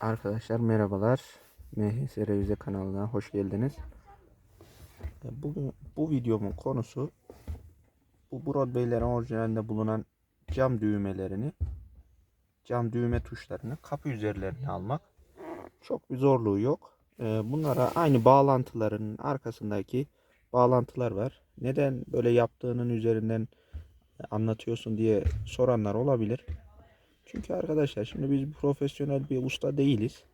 Arkadaşlar merhabalar. MHS Revize kanalına hoş geldiniz. E, Bugün bu videomun konusu bu Broadway'lerin orijinalinde bulunan cam düğmelerini, cam düğme tuşlarını kapı üzerlerine almak. Çok bir zorluğu yok. E, Bunlara aynı bağlantıların arkasındaki bağlantılar var. Neden böyle yaptığının üzerinden anlatıyorsun diye soranlar olabilir. Çünkü arkadaşlar şimdi biz profesyonel bir usta değiliz.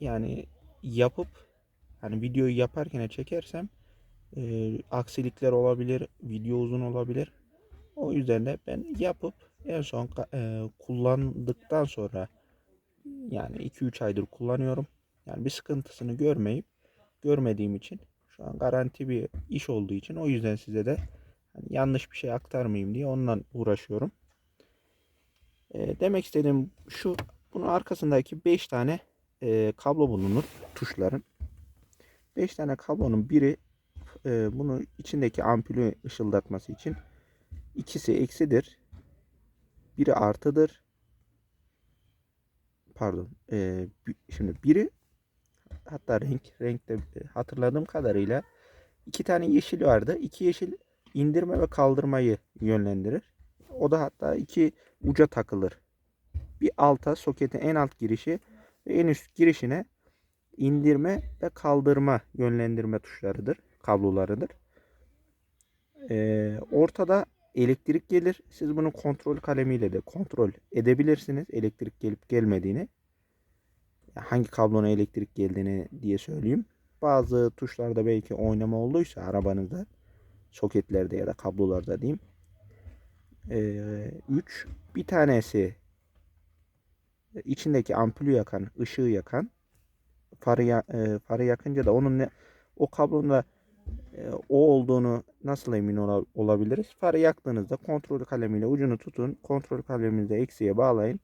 Yani yapıp hani videoyu yaparken çekersem e, aksilikler olabilir, video uzun olabilir. O yüzden de ben yapıp en son e, kullandıktan sonra yani 2-3 aydır kullanıyorum. Yani bir sıkıntısını görmeyip görmediğim için şu an garanti bir iş olduğu için o yüzden size de hani yanlış bir şey aktarmayayım diye ondan uğraşıyorum. E, demek istediğim şu bunun arkasındaki 5 tane e, kablo bulunur tuşların. 5 tane kablonun biri e, bunu içindeki ampulü ışıldatması için ikisi eksidir. Biri artıdır. Pardon. e, şimdi biri hatta renk renkte e, hatırladığım kadarıyla iki tane yeşil vardı. İki yeşil indirme ve kaldırmayı yönlendirir. O da hatta iki uca takılır. Bir alta soketin en alt girişi ve en üst girişine indirme ve kaldırma yönlendirme tuşlarıdır, kablolarıdır. Ee, ortada elektrik gelir. Siz bunu kontrol kalemiyle de kontrol edebilirsiniz elektrik gelip gelmediğini. Hangi kablona elektrik geldiğini diye söyleyeyim. Bazı tuşlarda belki oynama olduysa arabanızda soketlerde ya da kablolarda diyeyim. 3 bir tanesi içindeki ampulü yakan, ışığı yakan farı, ya- e, farı yakınca da onun ne, o kablonun da e, o olduğunu nasıl emin ola- olabiliriz? Farı yaktığınızda kontrol kalemiyle ucunu tutun. Kontrol kaleminizde eksiye bağlayın.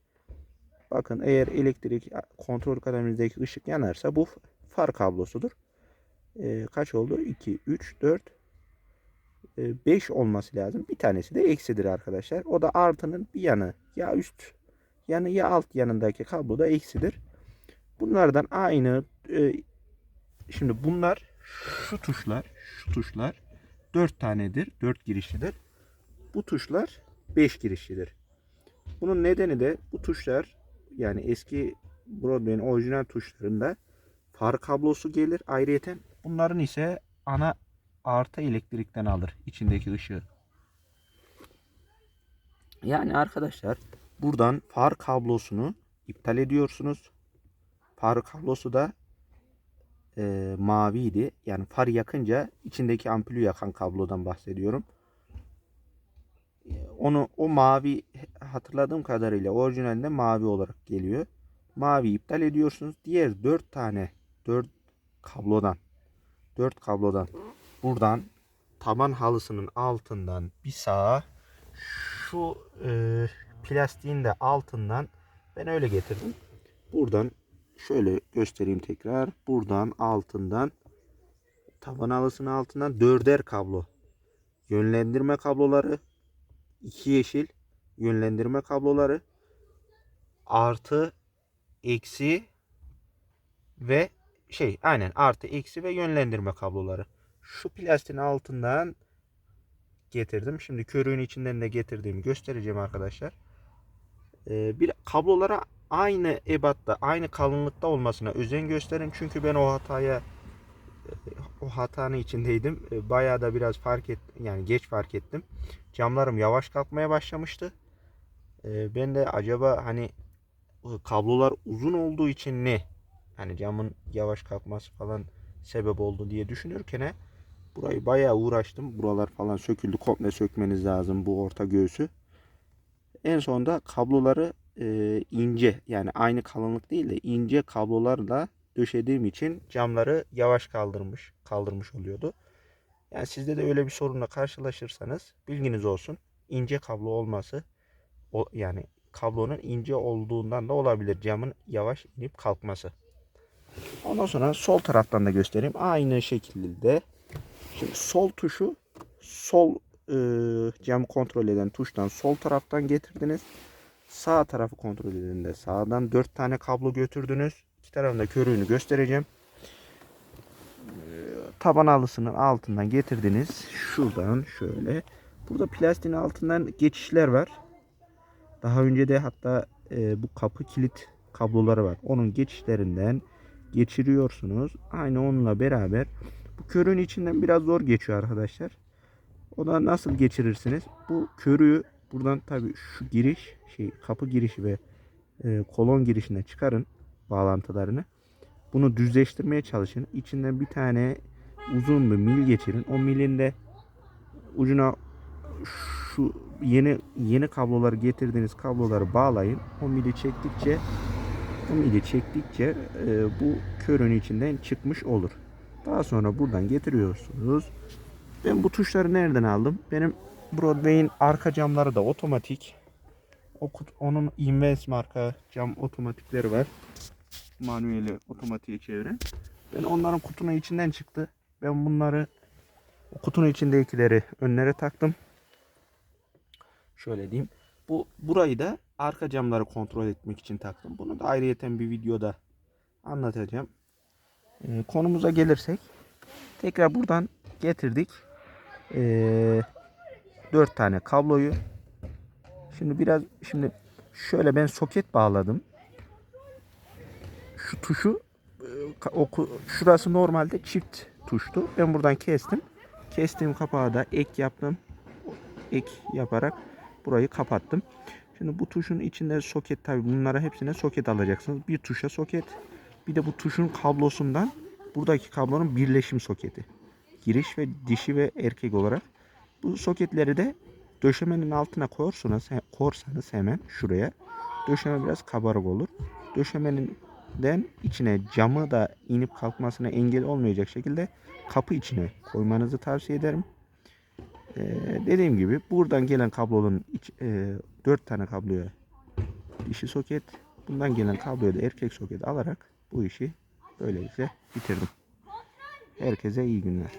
Bakın eğer elektrik kontrol kaleminizdeki ışık yanarsa bu far kablosudur. E, kaç oldu? 2, 3, 4, 5 olması lazım. Bir tanesi de eksidir arkadaşlar. O da artının bir yanı. Ya üst yanı ya alt yanındaki kablo da eksidir. Bunlardan aynı e, şimdi bunlar şu tuşlar şu tuşlar 4 tanedir. 4 girişlidir. Bu tuşlar 5 girişlidir. Bunun nedeni de bu tuşlar yani eski Broadway'in orijinal tuşlarında far kablosu gelir ayrıyeten. Bunların ise ana artı elektrikten alır içindeki ışığı. Yani arkadaşlar buradan far kablosunu iptal ediyorsunuz. Far kablosu da e, maviydi. Yani far yakınca içindeki ampulü yakan kablodan bahsediyorum. E, Onu o mavi hatırladığım kadarıyla orijinalinde mavi olarak geliyor. Mavi iptal ediyorsunuz. Diğer 4 tane 4 kablodan 4 kablodan buradan taban halısının altından bir sağa şu e, plastiğin de altından ben öyle getirdim. Buradan şöyle göstereyim tekrar. Buradan altından taban halısının altından dörder kablo. Yönlendirme kabloları iki yeşil yönlendirme kabloları artı eksi ve şey aynen artı eksi ve yönlendirme kabloları. Şu plastiğin altından getirdim. Şimdi körüğün içinden de getirdiğimi göstereceğim arkadaşlar. Ee, bir kablolara aynı ebatta, aynı kalınlıkta olmasına özen gösterin. Çünkü ben o hataya e, o hatanın içindeydim. E, Bayağı da biraz fark et yani geç fark ettim. Camlarım yavaş kalkmaya başlamıştı. E, Ben de acaba hani bu kablolar uzun olduğu için ne? Hani camın yavaş kalkması falan sebep oldu diye düşünürken burayı bayağı uğraştım. Buralar falan söküldü. Komple sökmeniz lazım bu orta göğsü. En sonunda kabloları e, ince yani aynı kalınlık değil de ince kablolarla döşediğim için camları yavaş kaldırmış kaldırmış oluyordu. Yani sizde de öyle bir sorunla karşılaşırsanız bilginiz olsun. ince kablo olması o yani kablonun ince olduğundan da olabilir camın yavaş inip kalkması. Ondan sonra sol taraftan da göstereyim. Aynı şekilde şimdi sol tuşu sol e, camı kontrol eden tuştan sol taraftan getirdiniz. Sağ tarafı kontrol edildiğinde sağdan 4 tane kablo götürdünüz. İki tarafında körüğünü göstereceğim. Ee, Taban halısının altından getirdiniz. Şuradan şöyle. Burada plastiğin altından geçişler var. Daha önce de hatta e, bu kapı kilit kabloları var. Onun geçişlerinden geçiriyorsunuz. Aynı onunla beraber bu körüğün içinden biraz zor geçiyor arkadaşlar. O da nasıl geçirirsiniz? Bu körüğü buradan tabi şu giriş şey kapı girişi ve e, kolon girişine çıkarın bağlantılarını. Bunu düzleştirmeye çalışın. İçinden bir tane uzun bir mil geçirin. O milin de ucuna şu yeni yeni kabloları getirdiğiniz kabloları bağlayın. O mili çektikçe o mili çektikçe e, bu körün içinden çıkmış olur. Daha sonra buradan getiriyorsunuz. Ben bu tuşları nereden aldım? Benim Broadway'in arka camları da otomatik. O onun Invens marka cam otomatikleri var. Manueli otomatiğe çeviren. Ben onların kutunun içinden çıktı. Ben bunları o kutunun içindekileri önlere taktım. Şöyle diyeyim. Bu burayı da arka camları kontrol etmek için taktım. Bunu da ayrıyeten bir videoda anlatacağım. Ee, konumuza gelirsek tekrar buradan getirdik. Ee, 4 tane kabloyu. Şimdi biraz şimdi şöyle ben soket bağladım. Şu tuşu e, şurası normalde çift tuştu. Ben buradan kestim. Kestiğim kapağı da ek yaptım. Ek yaparak burayı kapattım. Şimdi bu tuşun içinde soket tabi bunlara hepsine soket alacaksınız. Bir tuşa soket. Bir de bu tuşun kablosundan buradaki kablonun birleşim soketi. Giriş ve dişi ve erkek olarak. Bu soketleri de döşemenin altına koyarsanız, koyarsanız hemen şuraya. Döşeme biraz kabarık olur. Döşemeninden içine camı da inip kalkmasına engel olmayacak şekilde kapı içine koymanızı tavsiye ederim. Ee, dediğim gibi buradan gelen kablonun iç, e, 4 tane kabloya dişi soket, bundan gelen kabloya da erkek soket alarak bu işi böylelikle bitirdim. Herkese iyi günler.